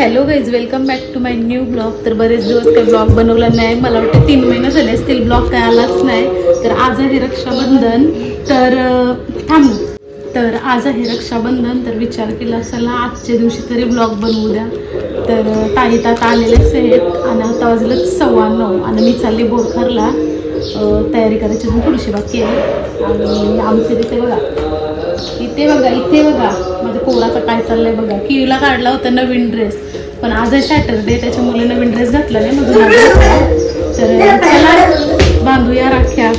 Hello guys welcome back to my new blog तर बरेच दिवस काही ब्लॉग बनवला नाही. मला वाटतं तीन महिने झाले असतील ब्लॉग काय आलाच नाही. तर आज आहे रक्षाबंधन. तर थांबू थांब. तर आज आहे रक्षाबंधन. तर विचार केला चला आजच्या दिवशी तरी ब्लॉग बनवू द्या. तर ताई तात आलेलेच आहेत. आणि आता वाजलं सव्वा नऊ. आणि मी चालली बोरखरला. तयारी करायची थोडीशी बाकी आहे. आणि आमचे तिथे बघा. इथे बघा इथे बघा. माझ्या पोराचं काय चाललंय बघा. किवीला काढला होता नवीन ड्रेस पण आज सॅटरडे त्याच्या मुली नवीन ड्रेस घातला नाही मग तर बांधूया राख्या.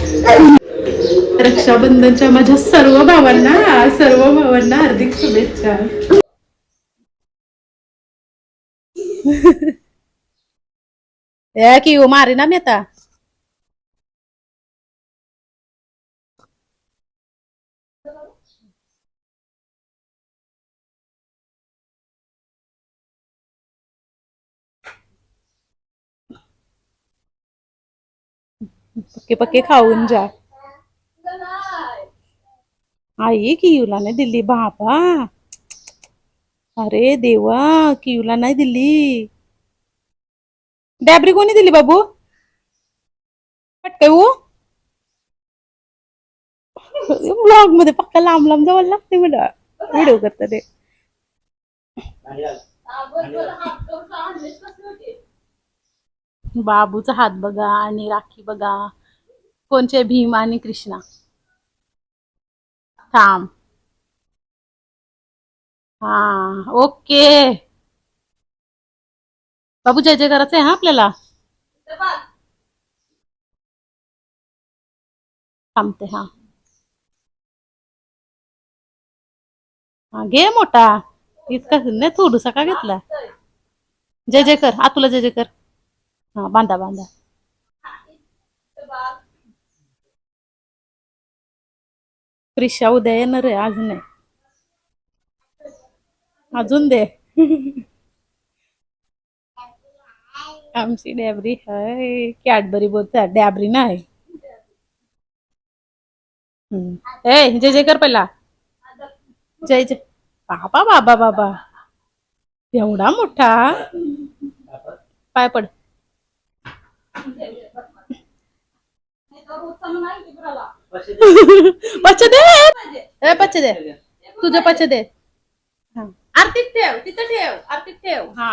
रक्षाबंधनच्या माझ्या सर्व भावांना सर्व भावांना हार्दिक शुभेच्छा. की मारे ना मी आता. पक्के पक्के खाऊन जा. आई कियूला नाही दिली? बाबा. अरे देवा कियूला नाही दिली. डॅबरी कोणी दिली बाबू? पटकू ब्लॉगमध्ये पक्का लांब लांब जावं लागते मला व्हिडिओ करता ते. बाबूचा हात बघा आणि राखी बघा. कोणचे भीम आणि कृष्णा? थांब. हा ओके. बाबू जय जय करायचं आहे हा आपल्याला? थांबते हा. हा घे मोठा. इतका नाही थोडूसा का घेतला? जय जय कर आतुला जय जय कर. हा बांधा बांधा. प्रिशा उद्या येणार आहे अजून नाही. अजून दे. आमची डॅबरी हाय. कॅडबरी बोलतात डॅबरी नाही. हम्म. ए जय जय कर पहिला. जय जय बाबा बाबा बाबा. एवढा मोठा. पाय पड. पच्चे दे ए पच्चे दे तुझे पच्चे दे हा. आरतीत ठेव तिथं ठेव आरतीत ठेव. हा.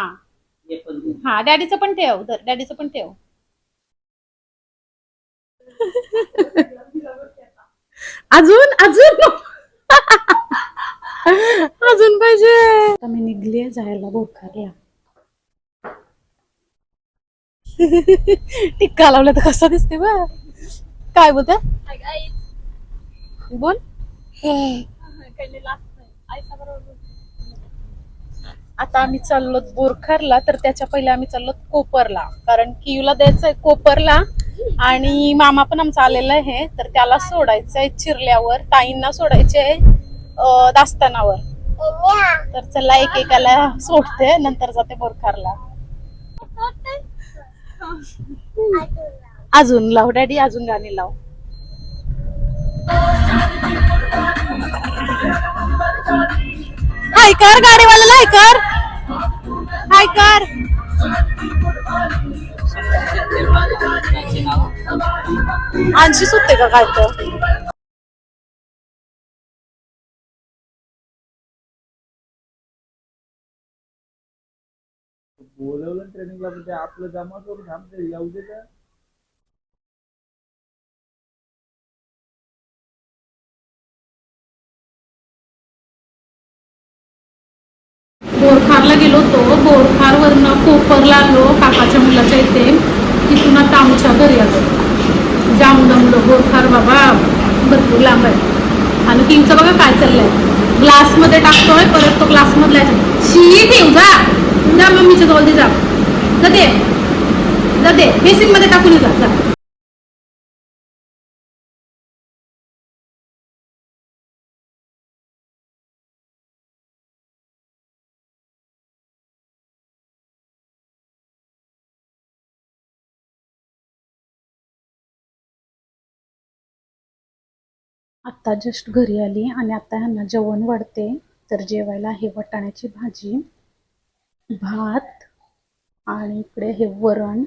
हा डॅडीचं पण ठेव डॅडीचं पण ठेव. अजून अजून. अजून पाहिजे. आता मी निघली जायला बोखारला टिक्का लावला तर कसा दिसते बा? काय बोलते? बोल. आता आम्ही चाललो बोरखरला तर त्याच्या पहिले आम्ही चाललो कोपरला. कारण कियूला द्यायचंय कोपरला आणि मामा पण आमचा आलेला आहे. तर त्याला सोडायचंय चिरल्यावर ताईंना सोडायचंय अं, दास्तानावर. तर चला एकेकाला सोडते नंतर जाते बोरखरला. अजून लाव डॅडी अजून गाणी लाव. हाय कर गाडीवाल्याला हाय कर. हाय कर. आणशी सुटते का काय तर? बोलवलं ट्रेनिंगला पण ते आपलं जमा करून थांबते येऊ दे का? बोरखारला गेलो होतो. बोरखारवरनं कोपरला आलो काकाच्या मुलाच्या इथे. तिथून आता आमच्या घरी आलो. जाम दमलो. बोरखार बाबा भरपूर लांब आहे. आणि किंगचं बघा काय चाललंय. ग्लासमध्ये टाकतोय परत तो ग्लासमधला शी ठेव जा. जा मम्मीच्या जवळ दे जा जाते दे दे. बेसिनमध्ये टाकून जा. जा. आत्ता जस्ट घरी आली आणि आता ह्यांना जेवण वाढते. तर जेवायला हे वाटाण्याची भाजी. भात आणि इकडे हे वरण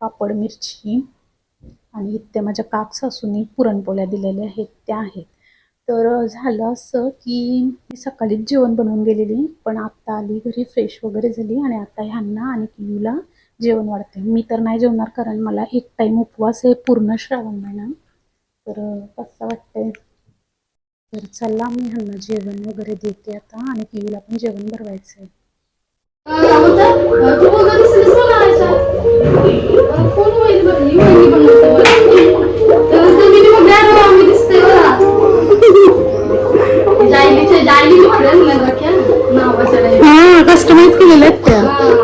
पापड मिरची आणि इथे माझ्या काक सासूनी पुरणपोळ्या दिलेल्या आहेत त्या आहेत. तर झालं असं की मी सकाळीच जेवण बनवून गेलेली पण आत्ता आली घरी फ्रेश वगैरे झाली आणि आता ह्यांना आणि कियूला जेवण वाढते मी तर नाही जेवणार कारण मला एक टाईम उपवास आहे पूर्ण श्रावण महिना. तर कसं वाटतंय? तर चला मी ह्यांना जेवण वगैरे देते आता आणि कियूला पण जेवण भरवायचं आहे कस्टमाइज केलेल्या आहेत त्या.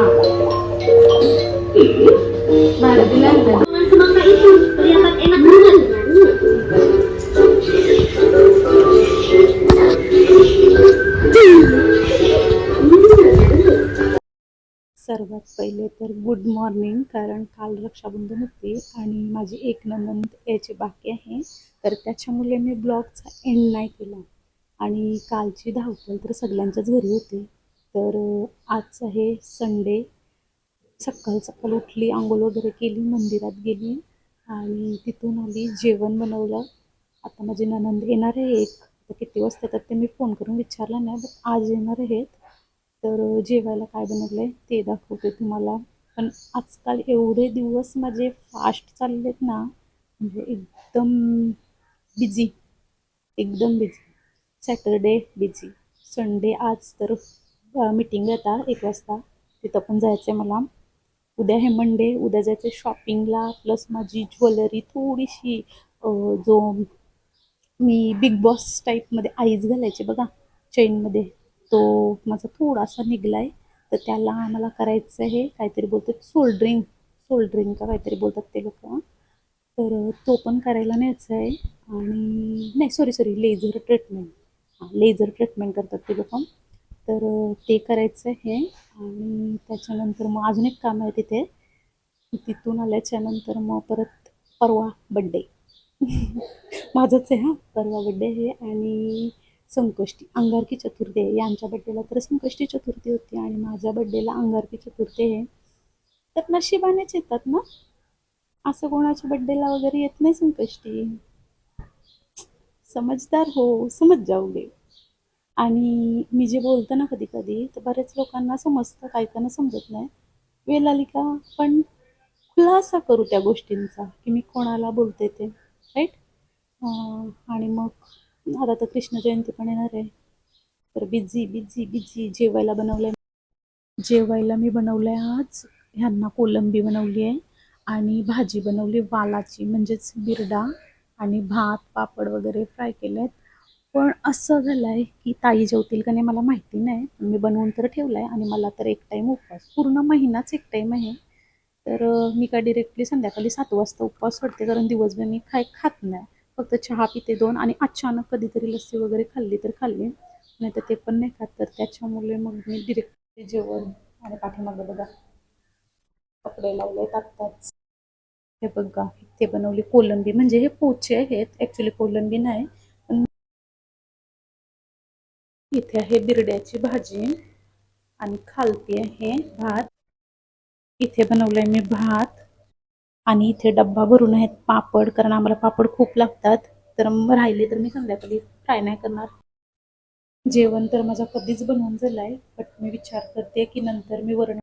कारण काल रक्षाबंधन होती आणि माझी एक नंदन यायची बाकी आहे. तर त्याच्यामुळे मी ब्लॉगचा एंड नाही केला. आणि कालची धावपळ तर सगळ्यांच्याच घरी होती. तर आजचं आज आहे संडे सकाळ सकाळ उठली आंघोळ वगैरे केली मंदिरात गेली आणि तिथून आली जेवण बनवलं. आता माझी ननंद येणार आहे एक. आता किती वाजता येतात ते मी फोन करून विचारला नाही बट आज येणार आहेत. तर जेवायला काय बनवलं आहे ते दाखवते तुम्हाला. पण आजकाल एवढे दिवस माझे फास्ट चाललेत ना म्हणजे एकदम बिझी एकदम बिझी सॅटरडे बिझी संडे आज तर मीटिंग येता एक वाजता. तिथं पण जायचं आहे मला. उद्या हे मंडे उद्या जायचं आहे शॉपिंगला प्लस माझी ज्वेलरी थोडीशी जो मी बिग बॉस टाईपमध्ये आईज घालायचे बघा चेनमध्ये तो माझा थोडासा निघला आहे तर त्याला आम्हाला करायचं आहे काहीतरी बोलतात सोल्ड्रिंग सोल्ड्रिंग का काहीतरी बोलतात ते लोक. तर तो पण करायला न्यायचा आहे. आणि नाही सॉरी सॉरी लेझर ट्रीटमेंट हां लेझर ट्रीटमेंट करतात ते लोक. तर ते करायचं आहे. आणि त्याच्यानंतर मग अजून एक काम आहे तिथे. तिथून आल्याच्यानंतर मग परत परवा बड्डे माझंच आहे हां. परवा बड्डे आहे. आणि संकष्टी. अंगारकी चतुर्थी आहे. यांच्या बड्डेला तर संकष्टी चतुर्थी होती आणि माझ्या बड्डेला अंगारकी चतुर्थी आहे. तर नशिबानेच येतात ना? असं कोणाच्या बड्डेला वगैरे येत नाही संकष्टी. समजदार हो समज जाऊगे आणि मी जे बोलतं ना कधी कधी तर बऱ्याच लोकांना समजतं काहीकांना समजत नाही. वेळ आली का? पण खुलासा करू त्या गोष्टींचा की मी कोणाला बोलते ते. राईट आणि मग आता तर कृष्ण जयंती पण येणार आहे. तर बिझी बिझी बिझी जेवायला बनवलं आहे जेवायला मी बनवलं आहे आज. ह्यांना कोलंबी बनवली आहे आणि भाजी बनवली वालाची म्हणजेच बिरडा आणि भात पापड वगैरे फ्राय केले आहेत पण असं झालं आहे की ताई जेवतील का नाही मला माहिती नाही. पण मी बनवून तर ठेवलं आहे आणि मला तर एक टाईम उपवास पूर्ण महिनाच एक टाईम आहे. तर मी काय डिरेक्टली संध्याकाळी सात वाजता उपवास सोडते कारण दिवसभर मी खाय खात नाही. फक्त चहा पिते दोन आणि अचानक कधीतरी लस्सी वगैरे खाल्ली तर खाल्ली. नाही तर ते पण नाही खात. तर त्याच्यामुळे मग मी डिरेक्ट जेवण आणि पाठीमागं बघा कपडे लावले आत्ताच. हे बघा ते बनवली कोलंबी. म्हणजे हे पोचे आहेत. ॲक्च्युली कोलंबी नाही पण इथे आहे बिरड्याची भाजी आणि खालती आहे भात. इथे बनवलंय मी भात. आणि इथे डब्बा भरून आहेत. पापड कारण आम्हाला पापड खूप लागतात. तर राहिले तर मी संध्याकाळी फ्राय नाही करणार. जेवण तर माझा कधीच बनवून झालं आहे बट मी विचार करते की नंतर मी वरण